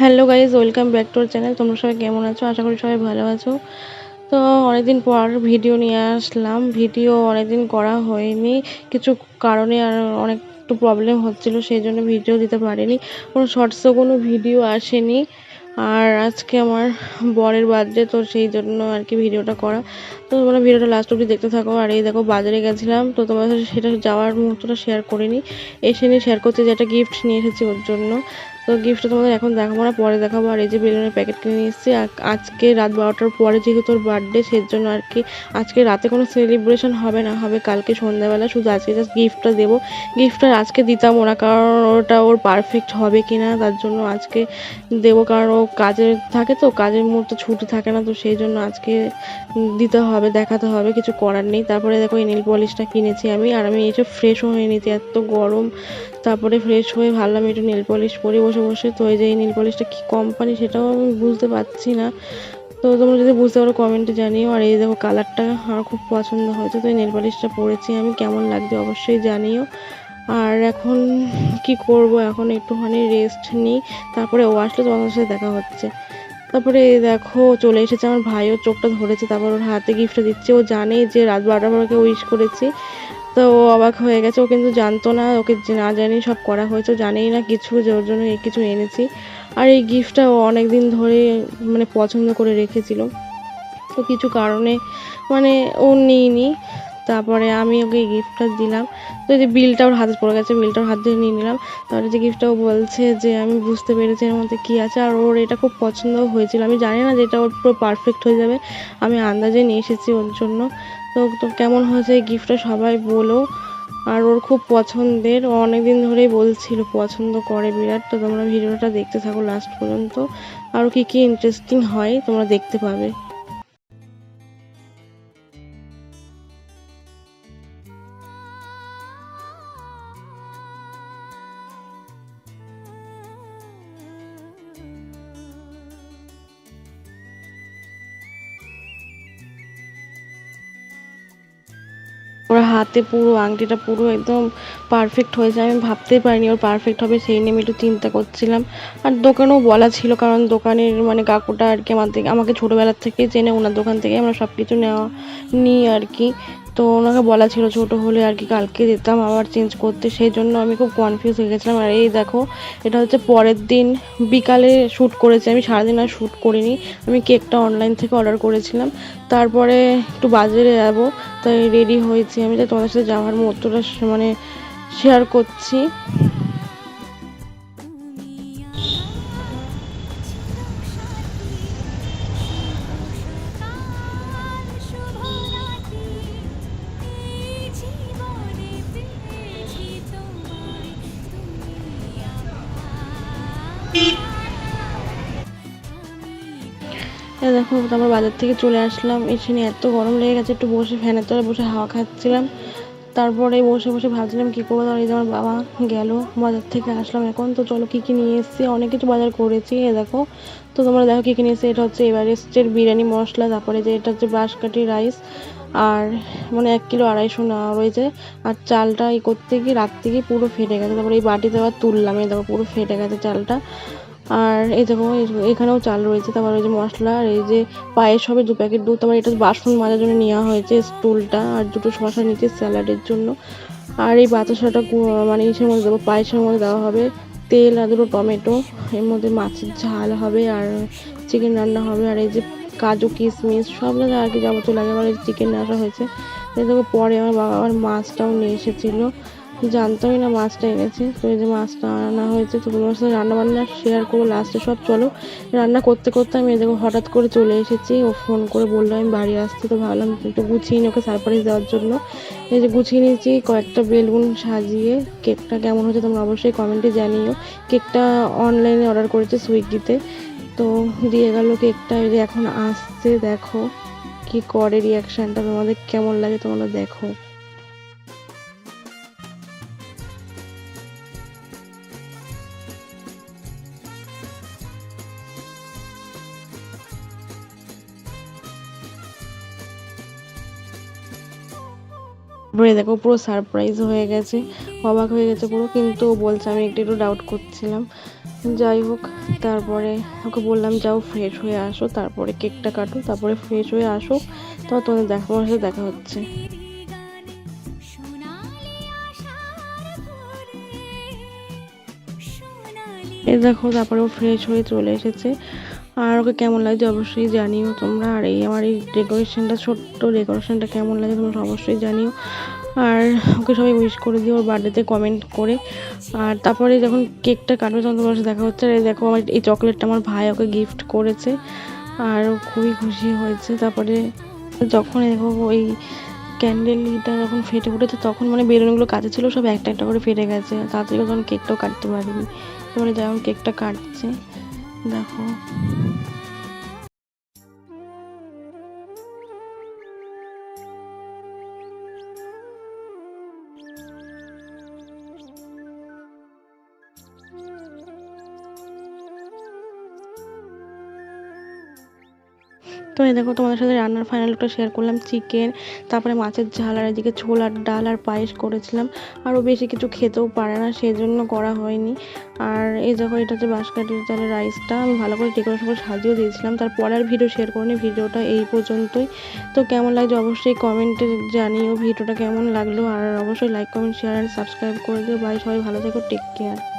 Hello guys welcome back to our channel. তোমরা সবাই কেমন আছো? আশা করি সবাই ভালো আছো। তো অনেকদিন পর ভিডিও নিয়ে আসলাম। ভিডিও অনেকদিন করা হয়নি। কিছু কারণে আর অনেক একটু প্রবলেম হচ্ছিল সেই জন্য ভিডিও দিতে পারিনি। কোনো শর্টসও কোনো ভিডিও আসেনি। আর আজকে আমার বরের বার্থডে তো সেই জন্য আর কি ভিডিওটা করা। তো তোমরা ভিডিওটা লাস্ট অবধি দেখতে থাকো। আর এই দেখো, বাজারে গেছিলাম। তো তোমাদের সেটা যাওয়ার মুহূর্তটা শেয়ার করিনি। এসে নিয়ে শেয়ার করতে যে একটা গিফট নিয়ে এসেছি ওর জন্য। তো গিফটটা তোমাদের এখন দেখাবো না, পরে দেখাবো। আর এই যে বেলুনের প্যাকেট কিনে নিয়ে এসেছি আজকে রাত বারোটার পরে যেহেতু তোর বার্থডে সেই জন্য আর কি আজকে রাতে কোনো সেলিব্রেশন হবে না, হবে কালকে সন্ধ্যাবেলা। শুধু আজকে জাস্ট গিফটটা দেবো। গিফটটা আজকে দিতাম ওরা, কারণ ওটা ওর পারফেক্ট হবে কি না তার জন্য আজকে দেবো, কারণ ও কাজে থাকে তো, কাজের মুহূর্তে ছুটি থাকে না, তো সেই জন্য আজকে দিতে হবে, দেখাতে হবে, কিছু করার নেই। তারপরে দেখো এই নীল পলিশটা কিনেছি আমি, আর আমি এসে ফ্রেশও হয়ে নিয়েছি, এত গরম। তারপরে ফ্রেশ হয়ে ভাবলাম একটু নেল পলিশ পরে, বসে বসে তো এই যে এই নেল পলিশটা কী কোম্পানি সেটাও আমি বুঝতে পারছি না। তো তোমরা যদি বুঝতে পারো কমেন্টে জানিও। আর এই দেখো কালারটা আমার খুব পছন্দ হয়েছে, তো এই নেল পলিশটা পরেছি আমি, কেমন লাগছে অবশ্যই জানিও। আর এখন কি করব, এখন একটুখানি রেস্ট নিই, তারপরে ও আসলে তোমাদের সাথে দেখা হচ্ছে। তারপরে দেখো চলে এসেছে আমার ভাইও, চোখটা ধরেছে, তারপর ওর হাতে গিফটটা দিচ্ছে। ও জানে যে রাত বারোটার পর ওকে উইশ করেছি। তো ও অবাক হয়ে গেছে, ও কিন্তু জানতো না, ওকে না জানি সব করা হয়েছে জানেই না কিছু যে ওর জন্য কিছু এনেছি। আর এই গিফটটা ও অনেক দিন ধরে মানে পছন্দ করে রেখেছিল। তো কিছু কারণে মানে ও নিইনি। তারপরে আমি ওকে গিফটটা দিলাম। তো যে বিলটা ওর হাতে পড়ে গেছে বিলটা ওর হাত দিয়ে নিয়ে নিলাম। তারপরে যে গিফটটা ও বলছে যে, আমি বুঝতে পেরেছি এর মধ্যে কী আছে। আর ওর এটা খুব পছন্দ হয়েছিল। আমি জানি না যে এটা ওর পুরো পারফেক্ট হয়ে যাবে। আমি আন্দাজে নিয়ে এসেছি ওর জন্য। তো তো কেমন হয়েছে এই গিফটটা সবাই বলো। আর ওর খুব পছন্দের। ও অনেক দিন ধরেই বলছিল পছন্দ করে বিরাট। তো তোমরা ভিডিওটা দেখতে থাকো লাস্ট পর্যন্ত। আরও কী কী ইন্টারেস্টিং হয় তোমরা দেখতে পাবে। হাতে পুরো আংটিটা পুরো একদম পারফেক্ট হয়েছে আমি ভাবতেই পারিনি ওর পারফেক্ট হবে, সেই নিয়ে আমি একটু চিন্তা করছিলাম। আর দোকানেও বলা ছিল, কারণ দোকানের মানে কাকুটা আর কি আমার থেকে আমাকে ছোটোবেলার থেকে জেনে ওনার দোকান থেকে আমরা সব কিছু নেওয়া নিই আর কি। তো ওনাকে বলা ছিল ছোট হলে আর কি কালকে যেতাম আবার চেঞ্জ করতে, সেই জন্য আমি খুব কনফিউজ হয়ে গেছিলাম। আর এই দেখো, এটা হচ্ছে পরের দিন বিকালে শ্যুট করেছি। আমি সারাদিন আর শ্যুট করিনি, আমি কেকটা অনলাইন থেকে অর্ডার করেছিলাম। তারপরে একটু বাজারে যাব, তাই রেডি হয়েছি। আমি তোমাদের সাথে যাওয়ার মুহূর্তটা মানে শেয়ার করছি। এই দেখো, তারপর বাজার থেকে চলে আসলাম। এসে নিয়ে এত গরম লেগে গেছে, একটু বসে ফ্যানের তলায় বসে হাওয়া খাচ্ছিলাম। তারপরে বসে বসে ভাবছিলাম কী করব যে আমার বাবা গেল বাজার থেকে আসলাম। এখন তো চলো কী কী নিয়ে এসেছি, অনেক কিছু বাজার করেছি। এ দেখো, তো তোমরা দেখো কী কী নিয়ে এসেছি, এটা হচ্ছে এভারেস্টের বিরিয়ানি মশলা, তারপরে যে এটা হচ্ছে বাঁশকাঠি রাইস, আর মানে এক কিলো আড়াইশো নেওয়া রয়েছে। আর চালটা এই করতে গিয়ে রাত্রে গিয়ে পুরো ফেটে গেছে, তারপরে এই বাটিতে আবার তুললাম, এই দেখো পুরো ফেটে গেছে চালটা। আর এই দেখো এখানেও চাল রয়েছে, তারপর ওই যে মশলা আর এই যে পায়েস হবে, দু প্যাকেট দুধ, তারপর এটা বাসন মাজার জন্য নেওয়া হয়েছে স্টুলটা, আর দুটো শশা নিচে স্যালাডের জন্য। আর এই বাতাসাটা মানে ইসের মধ্যে দেবো, পায়েসের মধ্যে দেওয়া হবে তেল আর দুটো টমেটো, এর মধ্যে মাছের ঝাল হবে আর চিকেন রান্না হবে, আর এই যে কাজু, কিশমিশ, সব জায়গা আর কি যাবতীয় লাগে আমার চিকেন রান্না হয়েছে। এই দেখো, পরে আমার বাবা আবার মাছটাও নিয়ে এসেছিল। জানতামই না মাছটা এনেছে। তো এই যে মাছটা আনা হয়েছে, তো তোমার সাথে রান্না বান্না শেয়ার করব লাস্টে সব চলো। রান্না করতে করতে আমি এই হঠাৎ করে চলে এসেছি, ও ফোন করে বলল, আমি বাড়ি আসছি। তো ভাবলাম একটু গুছিয়ে ওকে সারপ্রাইজ দেওয়ার জন্য। এই যে গুছিয়ে নিয়েছি, কয়েকটা বেলুন সাজিয়ে কেকটা কেমন হচ্ছে তোমরা অবশ্যই কমেন্টে জানিও। কেকটা অনলাইনে অর্ডার করেছে সুইগিতে তো দিয়ে গেল কেকটা এই যে এখন আসছে, দেখো কি করে রিয়াকশানটা তোমাদের কেমন লাগে তোমরা দেখো। তারপরে দেখো পুরো সারপ্রাইজ হয়ে গেছে, অবাক হয়ে গেছে পুরো, কিন্তু বলছে, আমি একটু একটু ডাউট করছিলাম। যাই হোক, তারপরে ওকে বললাম, যাও ফ্রেশ হয়ে আসো, তারপরে কেকটা কাটো, তারপরে ফ্রেশ হয়ে আসো তো তোমাদের দেখা সাথে দেখা হচ্ছে। এ দেখো, তারপরে ও ফ্রেশ হয়ে চলে এসেছে। আর ওকে কেমন লাগছে অবশ্যই জানিও তোমরা। আর এই আমার এই ডেকোরেশনটা ছোট্ট ডেকোরেশনটা কেমন লাগে তোমরা অবশ্যই জানিও। আর ওকে সবাই উইশ করে দিও ওর বার্থডেতে কমেন্ট করে। আর তারপরে যখন কেকটা কাটবে তখন তোমার দেখা হচ্ছে। আর দেখো আমার এই চকলেটটা আমার ভাই ওকে গিফট করেছে। আর ও খুবই খুশি হয়েছে। তারপরে যখন দেখো ওই ক্যান্ডেলটা যখন ফেটে উঠেছে, তখন মানে বেলুনগুলো কাছে ছিল, সব একটা একটা করে ফেটে গেছে। তাড়াতাড়ি তখন কেকটাও কাটতে পারিনি। তারপরে যেমন কেকটা কাটছে। দেখো। তো এই দেখো তোমাদের সাথে রান্নার ফাইনাল একটা শেয়ার করলাম চিকেন তারপরে মাছের ঝাল, আর এদিকে ছোলার ডাল আর পায়েস করেছিলাম। আরও বেশি কিছু খেতেও পারে না সেই জন্য করা হয়নি। আর এই দেখো, এটা হচ্ছে বাঁশকাঠির চালের রাইসটা আমি ভালো করে ডেকোরেশন করে সাজিয়েও দিয়েছিলাম। তারপরে আর ভিডিও শেয়ার করিনি, ভিডিওটা এই পর্যন্তই। তো কেমন লাগছে অবশ্যই কমেন্টে জানিও, ভিডিওটা কেমন লাগল। আর অবশ্যই লাইক কমেন্ট শেয়ার আর সাবস্ক্রাইব করে দিও। বাই সবাই ভালো থেকো টেক কেয়ার